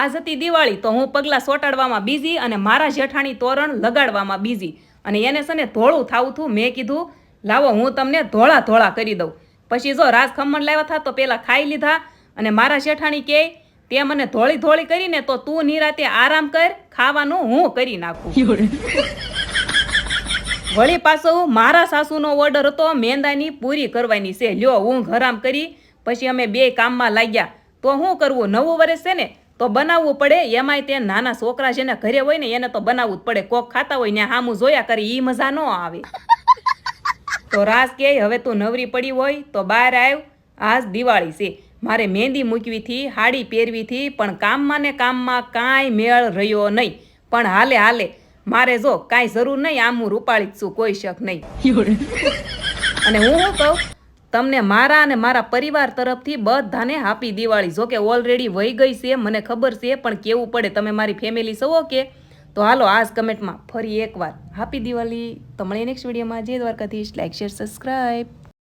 આજ હતી દિવાળી, તો હું પગલાં સોટાડવામાં બીઝી અને મારા જેઠાણી તોરણ લગાડવામાં બીઝી અને એને છે ને ધોળું થાવું હતું મેં કીધું, લાવો, હું તમને ધોળા ધોળા કરી દઉં. પછી જો રાસ ખમણ લાવ્યા હતા તો પહેલાં ખાઈ લીધા. અને મારા જેઠાણી કહે તે મને ધોળી ધોળી કરીને તો તું નિરાતે આરામ કર, ખાવાનું હું કરી નાખું. વળી પાછો મારા સાસુનો ઓર્ડર હતો, મેંદાની પૂરી કરવાની છે. લ્યો, ઊંઘ હરામ કરી. પછી અમે બે કામમાં લાગ્યા. તો શું કરવું, નવું વર્ષ છે ને તો બનાવવું પડે એમાંય તે નાના છોકરા જેને ઘરે હોય ને એને તો બનાવવું જ પડે. કોક ખાતા હોય ને હામું જોયા કરી એ મજા ન આવે. તો રાસ કહે હવે તું નવરી પડી હોય તો બહાર આવ. આજ દિવાળી છે. મારે મહેંદી મૂકવીથી હાડી પહેરવીથી પણ કામમાં ને કામમાં કાંઈ મેળ રહ્યો નહીં. પણ હાલે હાલે મારે જો કાંઈ જરૂર નહીં આમ હું રૂપાળી જ છું કોઈ શક નહીં. અને હું શું કહું? તમને મારા અને મારા પરિવાર તરફથી બધાને હાપી દિવાળી. જો કે ઓલરેડી વહી ગઈ છે, મને ખબર છે, પણ કેવું પડે તમે મારી ફેમિલી સવો કે? તો હાલો, આજ કમેન્ટમાં ફરી એકવાર. હાપી દિવાળી. તમને નેક્સ્ટ વિડીયોમાં જય દ્વારકાધીશ. Like share subscribe